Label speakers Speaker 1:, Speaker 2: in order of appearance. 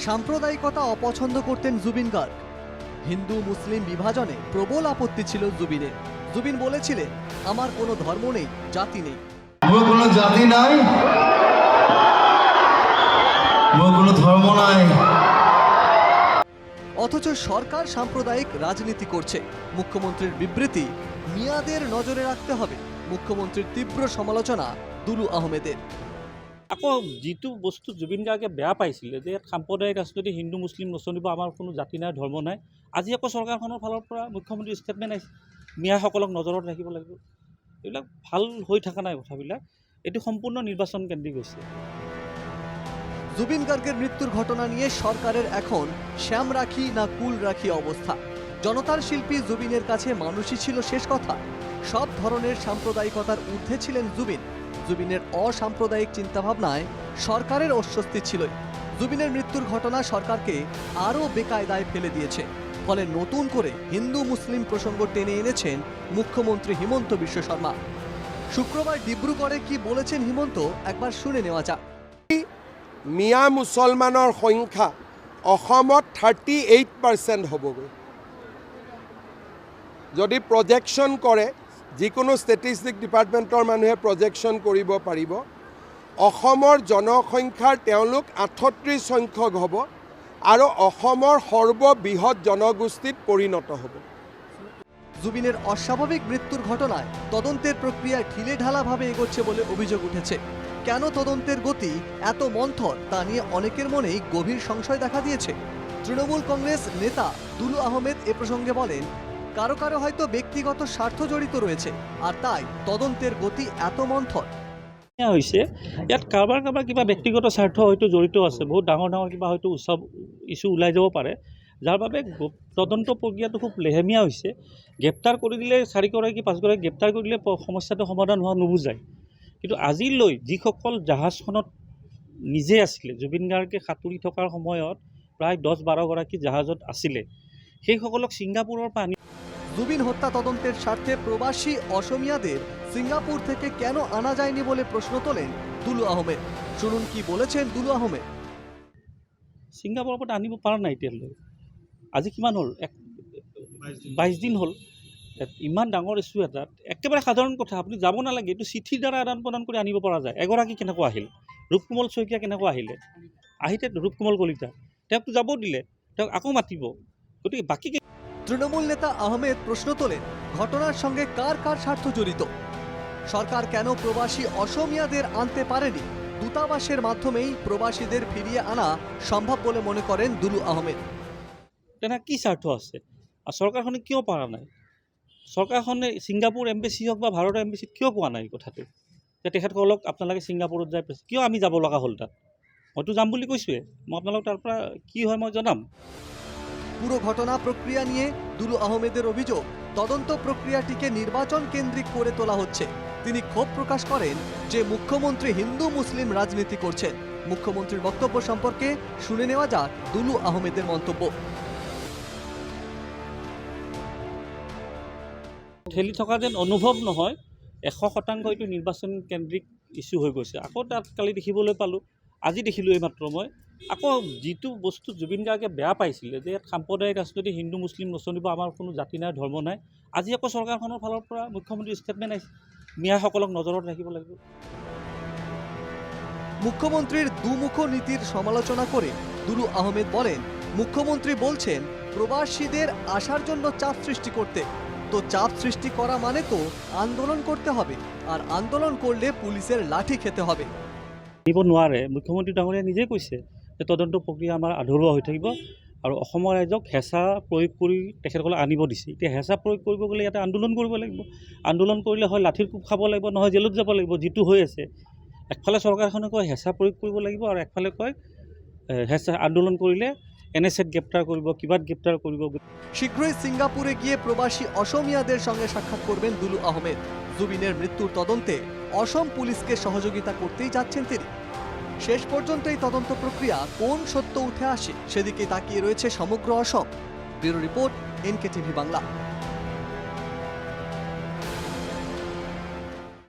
Speaker 1: সাম্প্রদায়িকতা অপছন্দ করতেন জুবিন গার্গ। হিন্দু মুসলিম বিভাজনে প্রবল আপত্তি ছিল জুবিনের। জুবিন বলেছিলেন আমার কোনো ধর্ম নেই জাতি নেই।
Speaker 2: কোনো জাতি নাই। কোনো ধর্ম নাই।
Speaker 1: অথচ সরকার সাম্প্রদায়িক রাজনীতি করছে। মুখ্যমন্ত্রীর বিবৃতি মিয়াদের নজরে রাখতে হবে। মুখ্যমন্ত্রীর তীব্র সমালোচনা দুলু আহমেদের।
Speaker 3: আকৌ যিটো বস্তু জুবিন গাৰ্গে বেয়া পাইছিলে, যে সাম্প্ৰদায়িক ৰাজনীতি, হিন্দু, মুছলিম নচলিব আমাৰ কোনো জাতি নাই, ধৰ্ম নাই, আজি আকৌ চৰকাৰখনৰ ফালৰ পৰা মুখ্যমন্ত্ৰীৰ ষ্টেটমেণ্ট আহিছে। মিয়াসকলক নজৰত ৰাখিব লাগিব। এইবিলাক ভালো হৈ থকা নাই কথাবিলাক। এইটো সম্পূৰ্ণ নিৰ্বাচন কেন্দ্ৰিক হৈছে।
Speaker 1: জুবিন গার্গের মৃত্যুর ঘটনা নিয়ে সরকারের এখন শ্যাম রাখি না কুল রাখি অবস্থা জনতার শিল্পী জুবিনের কাছে মানুষই ছিল শেষ কথা। সব ধরনের সাম্প্রদায়িকতার ঊর্ধ্বে ছিলেন জুবিন। জুবিনের অসাম্প্রদায়িক চিন্তাভাবনায় সরকারের অস্বস্তি ছিলই। জুবিনের মৃত্যুর ঘটনা সরকারকে আরও বেকায়দায় ফেলে দিয়েছে। ফলে নতুন করে হিন্দু মুসলিম প্রসঙ্গ টেনে এনেছেন মুখ্যমন্ত্রী হিমন্ত বিশ্ব শর্মা। শুক্রবার ডিব্রুগড়ে কি বলেছেন হিমন্ত? একবার শুনে নেওয়া যাক।
Speaker 4: মিয়া মুছলমানৰ সংখ্যা অসমত থাৰ্টি এইট পাৰ্চেণ্ট হ'বগৈ। যদি প্ৰজেকশ্যন কৰে যিকোনো ষ্টেটিষ্টিক ডিপাৰ্টমেণ্টৰ মানুহে প্ৰজেকশ্যন কৰিব পাৰিব। অসমৰ জনসংখ্যাৰ তেওঁলোক আঠত্ৰিছ সংখ্যক হ'ব আৰু অসমৰ সৰ্ববৃহৎ জনগোষ্ঠীত পৰিণত হ'ব।
Speaker 1: জুবিনের অস্বাভাবিক মৃত্যুর ঘটনায় তদন্তের প্রক্রিয়া ঢিলে ঢালাভাবে এগোচ্ছে বলে অভিযোগ উঠেছে। কেন তদন্তের গতি এত মন্থর তা নিয়ে অনেকের মনেই গভীর সংশয় দেখা দিয়েছে। তৃণমূল কংগ্রেস নেতা দুলু আহমেদ এ প্রসঙ্গে বলেন কারও কারও হয়তো ব্যক্তিগত স্বার্থ জড়িত রয়েছে, আর তাই তদন্তের গতি এত মন্থর।
Speaker 3: হৈছে ইয়াত কাৰোবাৰ কাৰোবাৰ কিবা ব্যক্তিগত স্বাৰ্থ হয়তো জড়িত আছে, বহুত ডাঙৰ ডাঙৰ কিবা হয়তো উৎসৱ ইছ্যু ওলাই যাব পাৰে। যাৰ বাবে তদন্ত প্ৰক্ৰিয়াটো খুব লেহেমীয়া হৈছে। গ্ৰেপ্তাৰ কৰি দিলে চাৰিগৰাকী পাঁচগৰাকী গ্ৰেপ্তাৰ কৰি দিলে সমস্যাটো সমাধান হোৱা নুবুজায়। কিন্তু আজিলৈ যিসকল জাহাজখনত নিজে আছিলে, জুবিন গাৰ্গে সাঁতুৰি থকাৰ সময়ত প্ৰায় দহ বাৰগৰাকী জাহাজত আছিলে, সেইসকলক ছিংগাপুৰৰ পৰা আনি
Speaker 1: জুবিন হত্যা তদন্তের স্বার্থে প্রবাসী অসমিয়াদের সিঙ্গাপুর থেকে কেন আনা যায়নি বলে প্রশ্ন তোলেন দুলু আহমেদ। শুনুন কি বলেছেন দুলু আহমেদ।
Speaker 3: ছিংগাপুৰৰ পৰা আনিব পৰা নাই এতিয়ালৈ আজি কিমান হ'ল? এক বাইছ দিন হ'ল। ইমান ডাঙৰ ইছ্যু এটাত একেবাৰে সাধাৰণ কথা। আপুনি যাব নালাগে। এইটো চিঠিৰ দ্বাৰা আদান প্ৰদান কৰি আনিব পৰা যায়। এগৰাকী কেনেকুৱা আহিল? ৰূপকোমল শইকীয়া কেনেকুৱা আহিলে? আহিতে ৰূপকোমল কলিতা। তেওঁকতো যাব দিলে। তেওঁক আকৌ মাতিব। গতিকে বাকী
Speaker 1: তৃণমূল নেতা আহমেদ প্রশ্ন তোলেন, ঘটনার সঙ্গে কার কার স্বার্থ জড়িত? সরকার কেন প্রবাসী অসমিয়াদের আনতে পারেনি? দূতাবাসের মাধ্যমেই প্রবাসীদের ফিরিয়ে আনা সম্ভব বলে মনে করেন দুলু আহমেদ।
Speaker 3: তেনে কি স্বাৰ্থ আছে? আৰু চৰকাৰখনে কিয় পৰা নাই? চৰকাৰখনে ছিংগাপুৰ এম্বেচি হওক বা ভাৰতৰ এম্বেচিত কিয় কোৱা নাই কথাটো? যে তেখেতসকলক আপোনালোকে ছিংগাপুৰত পাইছে কিয় আমি যাব লগা হ'ল তাত মইতো যাম বুলি কৈছোঁৱে মই আপোনালোক তাৰ পৰা কি হয় মই জনাম?
Speaker 1: পুরো ঘটনা, প্রক্রিয়া নিয়ে দুলু আহমেদের অভিযোগ। তদন্ত প্রক্রিয়াটিকে নির্বাচন কেন্দ্রিক করে তোলা হচ্ছে। তিনি ক্ষোভ প্রকাশ করেন যে মুখ্যমন্ত্রী হিন্দু মুসলিম রাজনীতি করছেন। মুখ্যমন্ত্রীর বক্তব্য সম্পর্কে শুনে নেওয়া যাক দুলু আহমেদের মন্তব্য।
Speaker 3: ঠেলি থকা যেন অনুভৱ নহয়, এশ শতাংশ এইটো নিৰ্বাচন কেন্দ্ৰিক ইছ্যু হৈ গৈছে। আকৌ তাত কালি দেখিবলৈ পালোঁ, আজি দেখিলোঁ এইমাত্ৰ মই। আকৌ যিটো বস্তু জুবিন গাৰ্গে বেয়া পাইছিলে যে ইয়াত সাম্প্ৰদায়িক ৰাজনীতি হিন্দু মুছলিম নচলিব আমাৰ কোনো জাতি নাই ধৰ্ম নাই আজি আকৌ চৰকাৰখনৰ ফালৰ পৰা মুখ্যমন্ত্ৰীৰ ষ্টেটমেণ্ট আহিছে। মিয়াসকলক নজৰত ৰাখিব লাগিব।
Speaker 1: মুখ্যমন্ত্রীর দুমুখ নীতির সমালোচনা করে দুলু আহমেদ বলেন মুখ্যমন্ত্রী বলছেন প্রবাসীদের আসার জন্য চাপ সৃষ্টি করতে। তো চাপ সৃষ্টি করা মানে তো আন্দোলন করতে হবে আর আন্দোলন করলে পুলিশের লাঠি খেতে হবে।
Speaker 3: আনিব নোৱাৰে মুখ্যমন্ত্ৰী ডাঙৰীয়াই নিজেই কৈছে যে তদন্ত প্ৰক্ৰিয়া আমাৰ আধৰুৱা হৈ থাকিব আৰু অসমৰ ৰাইজক হেঁচা প্ৰয়োগ কৰি তেখেতসকলক আনিব দিছে। এতিয়া হেঁচা প্ৰয়োগ কৰিব গ'লে ইয়াতে আন্দোলন কৰিব লাগিব। আন্দোলন কৰিলে হয় লাঠিৰ কোব খাব লাগিব, নহয় জেলত যাব লাগিব, যিটো হৈ আছে। একফালে চৰকাৰখনে কয় হেঁচা প্ৰয়োগ কৰিব লাগিব আৰু একফালে কয় হেঁচা আন্দোলন কৰিলে এন এছ এত গ্ৰেপ্তাৰ কৰিব, কিবাত গ্ৰেপ্তাৰ কৰিব।
Speaker 1: শীঘ্রই সিঙ্গাপুরে গিয়ে প্রবাসী অসমিয়াদের সঙ্গে সাক্ষাৎ করবেন দুলু আহমেদ। জুবিনের মৃত্যুর তদন্তে অসম পুলিশকে সহযোগিতা করতেই যাচ্ছেন তিনি। শেষ পর্যন্ত এই তদন্ত প্রক্রিয়া কোন সত্য উঠে আসে সেদিকে তাকিয়ে রয়েছে সমগ্র Assam. Bureau report N K TV Bangla.